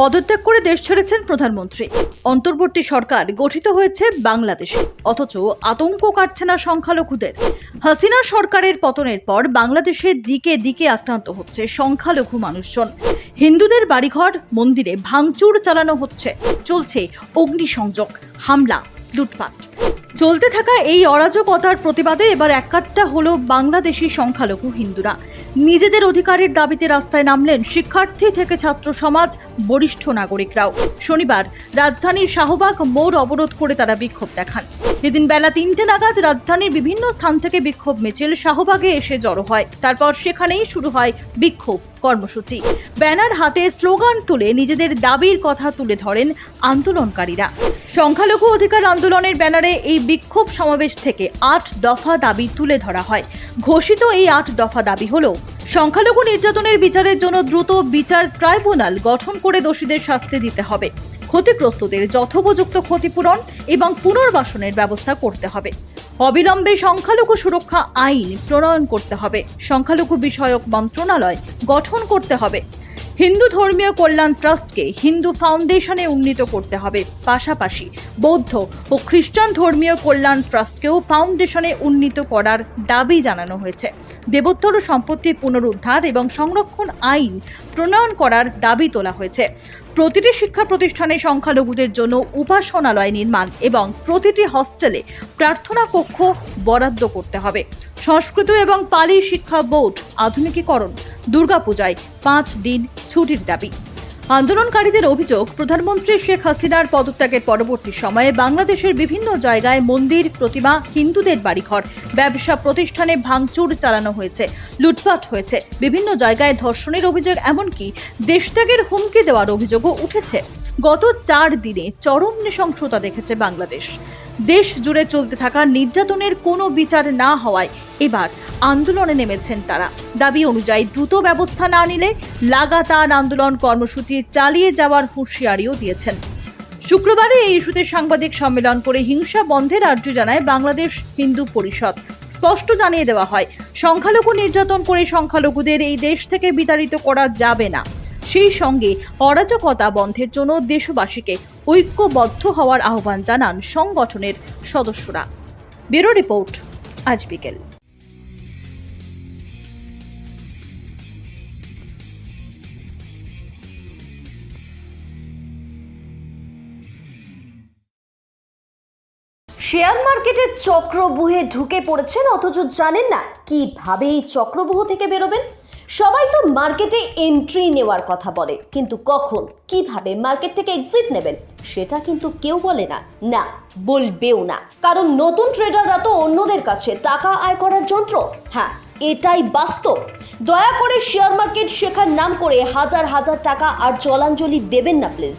পদত্যাগ করে দেশ ছেড়েছেন প্রধানমন্ত্রী। অন্তর্বর্তী সরকার গঠিত হয়েছে বাংলাদেশে, অথচ আতঙ্ক কাটছে না সংখ্যালঘুদের। হাসিনা সরকারের পতনের পর বাংলাদেশের দিকে দিকে আক্রান্ত হচ্ছে সংখ্যালঘু মানুষজন। হিন্দুদের বাড়িঘর, মন্দিরে ভাঙচুর চালানো হচ্ছে। চলছে অগ্নিসংযোগ, হামলা, লুটপাট। চলতে থাকা এই অরাজকতার প্রতিবাদে এবার একাট্টা হলো বাংলাদেশি সংখ্যালঘু হিন্দুরা। নিজেদের অধিকারের দাবিতে রাস্তায় নামলেন শিক্ষার্থী থেকে ছাত্র সমাজ, বরিষ্ঠ নাগরিকরাও। শনিবার রাজধানীর শাহবাগ মোড় অবরোধ করে তারা বিক্ষোভ দেখান। এদিন বেলা তিনটে নাগাদ রাজধানীর বিভিন্ন স্থান থেকে বিক্ষোভ মিছিল শাহবাগে এসে জড়ো হয়। তারপর সেখানেই শুরু হয় বিক্ষোভ কর্মসূচি। ব্যানার হাতে স্লোগান তুলে নিজেদের দাবির কথা তুলে ধরেন আন্দোলনকারীরা। সংখ্যালঘু অধিকার আন্দোলনের ব্যানারে এই বিক্ষোভ সমাবেশ থেকে আট দফা দাবি তুলে ধরা হয়। ঘোষিত এই আট দফা দাবি হল, সংখ্যালঘু নির্যাতনের বিচারের জন্য দ্রুত বিচার ট্রাইব্যুনাল গঠন করে দোষীদের শাস্তি দিতে হবে। ক্ষতিগ্রস্তদের যথোপযুক্ত ক্ষতিপূরণ এবং পুনর্বাসনের ব্যবস্থা করতে হবে। অবিলম্বে সংখ্যালঘু সুরক্ষা আইন প্রণয়ন করতে হবে। সংখ্যালঘু বিষয়ক মন্ত্রণালয় গঠন করতে হবে। হিন্দু ধর্মীয় কল্যাণ ট্রাস্টকে হিন্দু ফাউন্ডেশনে উন্নীত করতে হবে। পাশাপাশি বৌদ্ধ ও খ্রিস্টান ধর্মীয় কল্যাণ ট্রাস্টকেও ফাউন্ডেশনে উন্নীত করার দাবি জানানো হয়েছে। দেবোত্তর সম্পত্তি পুনরুদ্ধার এবং সংরক্ষণ আইন প্রণয়ন করার দাবি তোলা হয়েছে। প্রতিটি শিক্ষা প্রতিষ্ঠানে সংখ্যালঘুদের জন্য উপাসনালয় নির্মাণ এবং প্রতিটি হস্টেলে প্রার্থনা কক্ষ বরাদ্দ করতে হবে। সংস্কৃত এবং পালি শিক্ষা বোর্ড আধুনিকীকরণ দুর্গাপূজায় পাঁচ দিন ছুটির দাবি। আন্দোলনকারীদের অভিযোগ, প্রধানমন্ত্রী শেখ হাসিনার পদত্যাগের পরবর্তী সময়ে বাংলাদেশের বিভিন্ন জায়গায় মন্দির, প্রতিমা, হিন্দুদের বাড়িঘর, ব্যবসা প্রতিষ্ঠানে ভাঙচুর চালানো হয়েছে, লুটপাট হয়েছে। বিভিন্ন জায়গায় ধর্ষণের অভিযোগ, এমনকি দেশত্যাগের হুমকি দেওয়ার অভিযোগও উঠেছে। গত চার দিনে চরম নৃশংসতা দেখেছে বাংলাদেশ। দেশ জুড়ে চলতে থাকা নির্যাতনের কোনো বিচার না হওয়ায় এবার আন্দোলনে নেমেছেন তারা। দাবি অনুযায়ী দ্রুত ব্যবস্থা না নিলে লাগাতার আন্দোলন কর্মসূচি চালিয়ে যাওয়ার হুঁশিয়ারিও দিয়েছেন। শুক্রবারে এই ইস্যুতে সাংবাদিক সম্মেলন করে হিংসা বন্ধের আর্য জানায় বাংলাদেশ হিন্দু পরিষদ। স্পষ্ট জানিয়ে দেওয়া হয়, সংখ্যালঘু নির্যাতন করে সংখ্যালঘুদের এই দেশ থেকে বিতাড়িত করা যাবে না। সেই সঙ্গে অরাজকতা বন্ধের জন্য দেশবাসীকে ঐক্যবদ্ধ হওয়ার আহ্বান জানান সংগঠনের সদস্যরা। ব্যুরো রিপোর্ট, আজ বিকেল। শেয়ার মার্কেটে চক্রবুহে ঢুকে পড়েছেন, অথচ জানেন না কীভাবে এই চক্রবুহ থেকে বেরোবেন? সবাই তো মার্কেটে এন্ট্রি নেওয়ার কথা বলে, কিন্তু কখন, কীভাবে মার্কেট থেকে এক্সিট নেবেন, সেটা কিন্তু কেউ বলে না। না, বলবেও না। কারণ নতুন ট্রেডাররা তো অন্যদের কাছে টাকা আয় করার যন্ত্র। হ্যাঁ এটাই বাস্তব। দয়া করে শেয়ার মার্কেট শেখার নাম করে হাজার হাজার টাকা আর জলাঞ্জলি দেবেন না প্লিজ